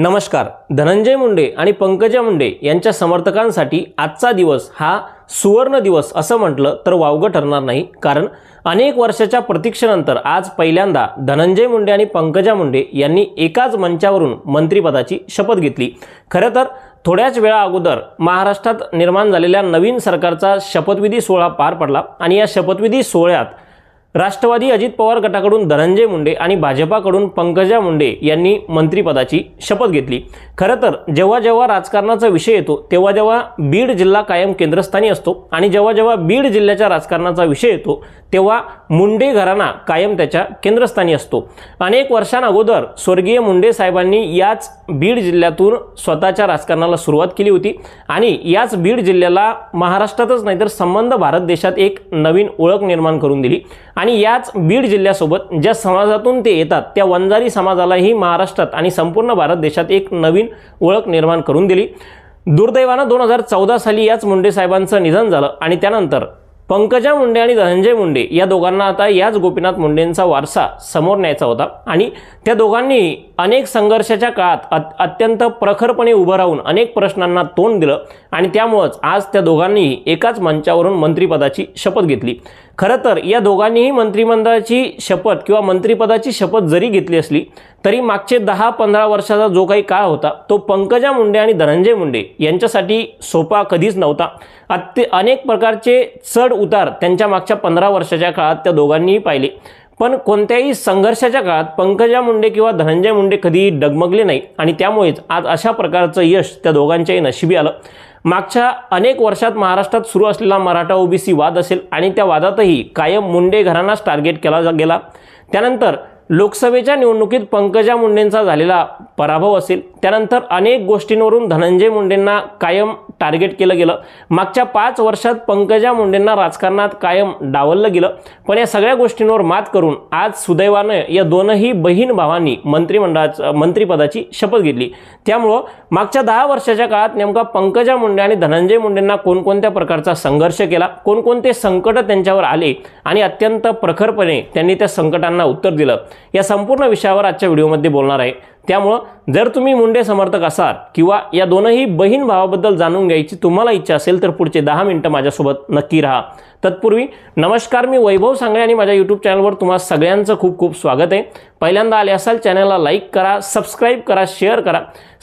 नमस्कार. धनंजय मुंडे आणि पंकजा मुंडे यांच्या समर्थकांसाठी आजचा दिवस हा सुवर्ण दिवस असं म्हटलं तर वावगं ठरणार नाही. कारण अनेक वर्षाच्या प्रतीक्षेनंतर आज पहिल्यांदा धनंजय मुंडे आणि पंकजा मुंडे यांनी एकाच मंचावरून मंत्रिपदाची शपथ घेतली. खरं तर थोड्याच वेळा अगोदर महाराष्ट्रात निर्माण झालेल्या नवीन सरकारचा शपथविधी सोहळा पार पडला आणि या शपथविधी सोहळ्यात राष्ट्रवादी अजित पवार गटाकडून धनंजय मुंडे आणि भाजपाकडून पंकजा मुंडे यांनी मंत्रिपदाची शपथ घेतली. खरं तर जेव्हा जेव्हा राजकारणाचा विषय येतो तेव्हा जेव्हा बीड जिल्हा कायम केंद्रस्थानी असतो आणि जेव्हा जेव्हा बीड जिल्ह्याच्या राजकारणाचा विषय येतो तेव्हा मुंडे घराणा कायम त्याच्या केंद्रस्थानी असतो. अनेक वर्षांअगोदर स्वर्गीय मुंडे साहेबांनी याच बीड जिल्ह्यातून स्वतःच्या राजकारणाला सुरुवात केली होती आणि याच बीड जिल्ह्याला महाराष्ट्रातच नाही तर संबंध भारत देशात एक नवीन ओळख निर्माण करून दिली. आणि याच बीड जिल्ह्यासोबत ज्या समाजातून ते येतात त्या वंजारी समाजालाही महाराष्ट्रात आणि संपूर्ण भारत देशात एक नवीन ओळख निर्माण करून दिली. दुर्दैवानं दोन हजार चौदा साली याच मुंडे साहेबांचं निधन झालं आणि त्यानंतर पंकजा मुंडे आणि धनंजय मुंडे या दोघांना आता याच गोपीनाथ मुंडेंचा वारसा समोर न्यायचा होता आणि त्या दोघांनी अनेक संघर्षाच्या काळात अत अत्यंत प्रखरपणे उभं राहून अनेक प्रश्नांना तोंड दिलं आणि त्यामुळंच आज त्या दोघांनीही एकाच मंचावरून मंत्रिपदाची शपथ घेतली. खरं तर या दोघांनीही मंत्रिमंडळाची शपथ किंवा मंत्रिपदाची शपथ जरी घेतली असली तरी मागचे दहा पंधरा वर्षाचा जो काही काळ होता तो पंकजा मुंडे आणि धनंजय मुंडे यांच्यासाठी सोपा कधीच नव्हता. अत्य अनेक प्रकारचे चढ उतार त्यांच्या मागच्या पंधरा वर्षाच्या काळात त्या दोघांनीही पाहिले. पण कोणत्याही संघर्षाच्या काळात पंकजा मुंडे किंवा धनंजय मुंडे कधीही डगमगले नाही आणि त्यामुळेच आज अशा प्रकारचं यश त्या दोघांच्याही नशिबी आलं. मागच्या अनेक वर्षात महाराष्ट्रात सुरू असलेला मराठा ओबीसी वाद असेल आणि त्या वादातही कायम मुंडे घरांनाच टार्गेट केला जा- गेला. त्यानंतर लोकसभेच्या निवडणुकीत पंकजा मुंडेंचा झालेला पराभव असेल. त्यानंतर अनेक गोष्टींवरून धनंजय मुंडेंना कायम टार्गेट केलं गेलं. मागच्या पाच वर्षात पंकजा मुंडेंना राजकारणात कायम डावललं गेलं. पण या सगळ्या गोष्टींवर मात करून आज सुदैवानं या दोनही बहीण भावांनी मंत्रिमंडळाचं मंत्रिपदाची शपथ घेतली. त्यामुळं मागच्या दहा वर्षाच्या काळात नेमका पंकजा मुंडे आणि धनंजय मुंडेंना कोणकोणत्या प्रकारचा संघर्ष केला कोणकोणते संकट त्यांच्यावर आले आणि अत्यंत प्रखरपणे त्यांनी त्या संकटांना उत्तर दिलं. या संपूर्ण विषयावर आजच्या व्हिडिओमध्ये बोलणार आहे. त्यामुळं जर तुम्ही मुंडे समर्थक असाल किंवा या दोनही बहीण भावाबद्दल जाणून घ्यायची तुम्हाला इच्छा असेल तर पुढचे दहा मिनटं माझ्यासोबत नक्की राहा. तत्पूर्वी नमस्कार मी वैभव सांगळे आणि माझ्या यूट्यूब चॅनलवर तुम्हाला सगळ्यांचं खूप खूप स्वागत आहे. पहिल्यांदा आले असाल चॅनलला लाईक करा सबस्क्राईब करा शेअर करा.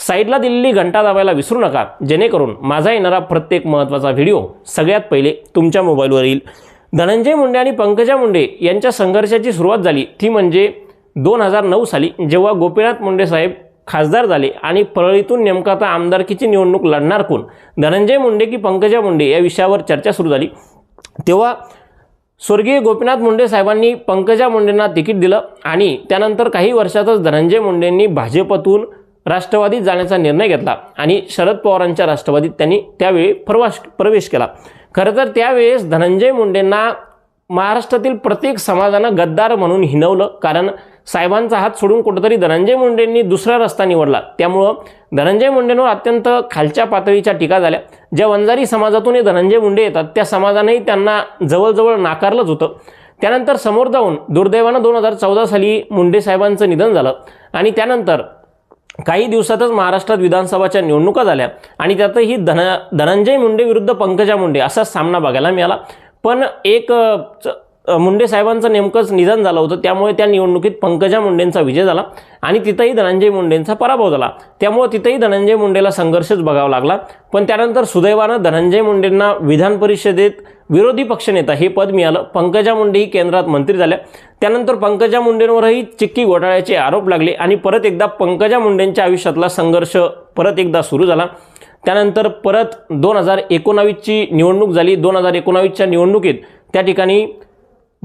साईडला दिलेली घंटा दाबायला विसरू नका जेणेकरून माझा येणारा प्रत्येक महत्त्वाचा व्हिडिओ सगळ्यात पहिले तुमच्या मोबाईलवर येईल धनंजय मुंडे आणि पंकजा मुंडे यांच्या संघर्षाची सुरुवात झाली. ती म्हणजे दोन हजार नऊ साली जेव्हा गोपीनाथ मुंडे साहेब खासदार झाले आणि परळीतून नेमका आता आमदारकीची निवडणूक लढणार कोण? धनंजय मुंडे की पंकजा मुंडे या विषयावर चर्चा सुरू झाली. तेव्हा स्वर्गीय गोपीनाथ मुंडे साहेबांनी पंकजा मुंडेंना तिकीट दिलं आणि त्यानंतर काही वर्षातच धनंजय मुंडेंनी भाजपतून राष्ट्रवादीत जाण्याचा निर्णय घेतला आणि शरद पवारांच्या राष्ट्रवादीत त्यांनी त्यावेळी प्रवास प्रवेश केला. खरं तर त्यावेळेस धनंजय मुंडेंना महाराष्ट्रातील प्रत्येक समाजानं गद्दार म्हणून हिनवलं कारण साहेबांचा हात सोडून कुठंतरी धनंजय मुंडेंनी दुसरा रस्ता निवडला. त्यामुळं धनंजय मुंडेंवर अत्यंत खालच्या पातळीच्या टीका झाल्या. ज्या वंजारी समाजातून हे धनंजय मुंडे येतात त्या समाजानेही त्यांना जवळजवळ नाकारलंच होतं. त्यानंतर समोर जाऊन दुर्दैवानं दोन हजार चौदा साली मुंडे साहेबांचं निधन झालं. आणि त्यानंतर काही दिवसातच महाराष्ट्रात विधानसभाच्या निवडणुका झाल्या. आणि त्यातही धन धनंजय मुंडे विरुद्ध पंकजा मुंडे असा सामना बघायला मिळाला. पण एक च- मुंडे साहेबांचं नेमकंच निधन झालं होतं. त्यामुळे त्या निवडणुकीत पंकजा मुंडेंचा विजय झाला आणि तिथंही धनंजय मुंडेंचा पराभव झाला. त्यामुळे तिथंही धनंजय मुंडेला संघर्षच बघावा लागला. पण त्यानंतर सुदैवानं धनंजय मुंडेंना विधान परिषदेत विरोधी पक्षनेता हे पद मिळालं. पंकजा मुंडे ही केंद्रात मंत्री झाल्या. त्यानंतर पंकजा मुंडेंवरही चिक्की घोटाळ्याचे आरोप लागले आणि परत एकदा पंकजा मुंडेंच्या आयुष्यातला संघर्ष परत एकदा सुरू झाला. त्यानंतर परत दोन हजार एकोणावीसची निवडणूक झाली. दोन हजार एकोणावीसच्या निवडणुकीत त्या ठिकाणी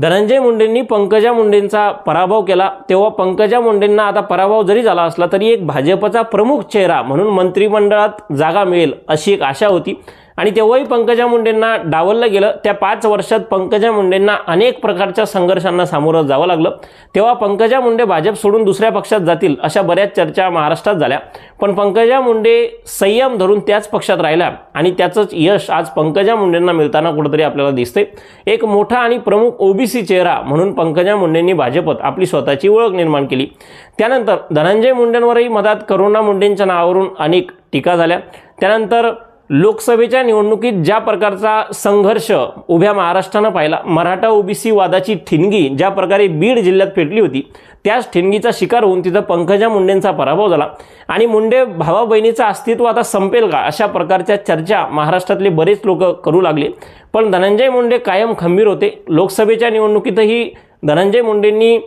धनंजय मुंडेंनी पंकजा मुंडेंचा पराभव केला. तेव्हा पंकजा मुंडेंना आता पराभव जरी झाला असला तरी एक भाजपचा प्रमुख चेहरा म्हणून मंत्रिमंडळात जागा मिळेल अशी एक आशा होती. आणि तेव्हाही पंकजा मुंडेंना डावललं गेलं. त्या पाच वर्षात पंकजा मुंडेंना अनेक प्रकारच्या संघर्षांना सामोरं जावं लागलं. तेव्हा पंकजा मुंडे भाजप सोडून दुसऱ्या पक्षात जातील अशा बऱ्याच चर्चा महाराष्ट्रात झाल्या. पण पंकजा मुंडे संयम धरून त्याच पक्षात राहिल्या आणि त्याचंच यश आज पंकजा मुंडेंना मिळताना कुठंतरी आपल्याला दिसते एक मोठा आणि प्रमुख ओबीसी चेहरा म्हणून पंकजा मुंडेंनी भाजपत आपली स्वतःची ओळख निर्माण केली. त्यानंतर धनंजय मुंडेंवरही मधात करुणा मुंडेंच्या नावावरून अनेक टीका झाल्या. त्यानंतर लोकसभेच्या निवडणुकीत ज्या प्रकारचा संघर्ष उभ्या महाराष्ट्रानं पाहिला मराठा ओबीसी वादाची ठिणगी ज्या प्रकारे बीड जिल्ह्यात पेटली होती त्याच ठिणगीचा शिकार होऊन तिथं पंकजा मुंडेंचा पराभव झाला. आणि मुंडे भावा बहिणीचं अस्तित्व आता संपेल का अशा प्रकारच्या चर्चा महाराष्ट्रातले बरेच लोक करू लागले. पण धनंजय मुंडे कायम खंबीर होते. लोकसभेच्या निवडणुकीतही धनंजय मुंडेंनी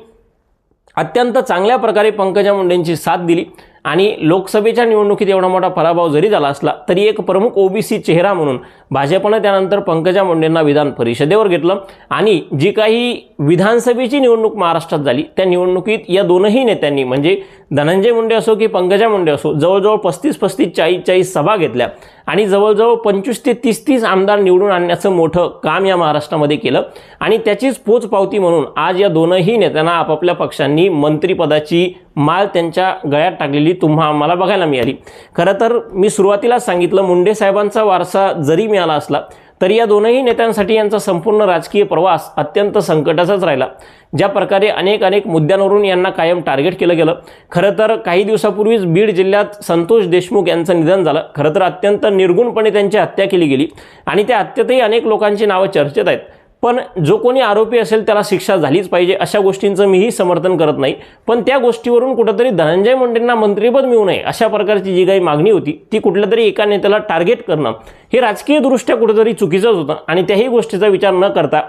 अत्यंत चांगल्या प्रकारे पंकजा मुंडेंची साथ दिली. आणि लोकसभेच्या निवडणुकीत एवढा मोठा पराभव जरी झाला असला तरी एक प्रमुख ओबीसी चेहरा म्हणून भाजपनं त्यानंतर पंकजा मुंडेंना विधान परिषदेवर घेतलं आणि जी काही विधानसभेची निवडणूक महाराष्ट्रात झाली त्या निवडणुकीत या दोनही नेत्यांनी म्हणजे धनंजय मुंडे असो की पंकजा मुंडे असो जवळजवळ पस्तीस पस्तीस चाळीस चाळीस सभा घेतल्या आणि जवळजवळ पंचवीस ते तीस तीस आमदार निवडून आणण्याचं मोठं काम या महाराष्ट्रामध्ये केलं. आणि त्याचीच पोचपावती म्हणून आज या दोनही नेत्यांना आपापल्या पक्षांनी मंत्रिपदाची माल त्यांच्या गळ्यात टाकलेली तुम्हा आम्हाला बघायला मिळाली. खरं तर मी सुरुवातीला सांगितलं मुंडे साहेबांचा वारसा जरी मिळाला असला तरी या दोनही नेत्यांसाठी यांचा संपूर्ण राजकीय प्रवास अत्यंत संकटाचाच राहिला. ज्या प्रकारे अनेक अनेक मुद्द्यांवरून यांना कायम टार्गेट केलं गेलं खरं तर काही दिवसापूर्वीच बीड जिल्ह्यात संतोष देशमुख यांचं निधन झालं. खरं तर अत्यंत निर्गुणपणे त्यांची हत्या केली गेली आणि त्या हत्येतही अनेक लोकांची नावं चर्चेत आहेत. पण जो कोणी आरोपी असेल त्याला शिक्षा झालीच पाहिजे अशा गोष्टींचं मीही समर्थन करत नाही. पण त्या गोष्टीवरून कुठंतरी धनंजय मुंडेंना मंत्रिपद मिळू नये अशा प्रकारची जी काही मागणी होती ती कुठल्या तरी एका नेत्याला टार्गेट करणं हे राजकीयदृष्ट्या कुठंतरी चुकीचंच होतं. आणि त्याही गोष्टीचा विचार न करता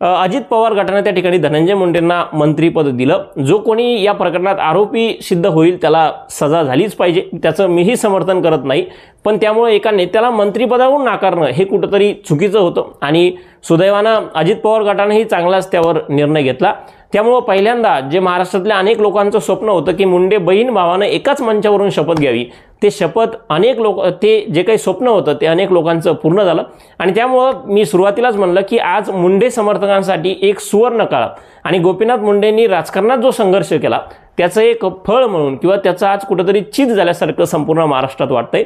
अजित पवार गटाने त्या ठिकाणी धनंजय मुंडेंना मंत्रीपद दिलं. जो कोणी या प्रकरणात आरोपी सिद्ध होईल त्याला सजा झालीच पाहिजे. त्याचं मीही समर्थन करत नाही. पण त्यामुळे एका नेत्याला मंत्रिपदावरून नाकारणं हे कुठंतरी चुकीचं होतं. आणि सुदैवानं अजित पवार गटानेही चांगलाच त्यावर निर्णय घेतला. त्यामुळं पहिल्यांदा जे महाराष्ट्रातल्या अनेक लोकांचं स्वप्न होतं की मुंडे बहीण भावानं एकाच मंचावरून शपथ घ्यावी ते शपथ अनेक लोक ते जे काही स्वप्न होतं ते अनेक लोकांचं पूर्ण झालं. आणि त्यामुळं मी सुरुवातीलाच म्हणलं की आज मुंडे समर्थकांसाठी एक सुवर्ण काळ. आणि गोपीनाथ मुंडेंनी राजकारणात जो संघर्ष केला त्याचं एक फळ म्हणून किंवा त्याचं आज कुठंतरी चीज झाल्यासारखं संपूर्ण महाराष्ट्रात वाटतंय.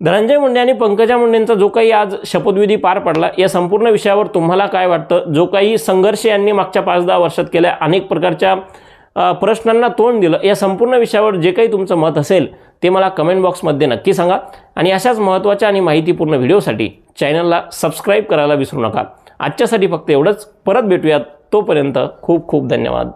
धनंजय मुंडे आणि पंकजा मुंडेंचा जो काही आज शपथविधी पार पडला या संपूर्ण विषयावर तुम्हाला काय वाटतं? जो काही संघर्ष यांनी मागच्या पाच दहा वर्षात केल्या अनेक प्रकारच्या प्रश्नांना तोंड दिलं या संपूर्ण विषयावर जे काही तुमचं मत असेल ते मला कमेंट बॉक्समध्ये नक्की सांगा. आणि अशाच महत्त्वाच्या आणि माहितीपूर्ण व्हिडिओसाठी चॅनलला सबस्क्राईब करायला विसरू नका. आजच्यासाठी फक्त एवढंच. परत भेटूयात. तोपर्यंत खूप खूप धन्यवाद.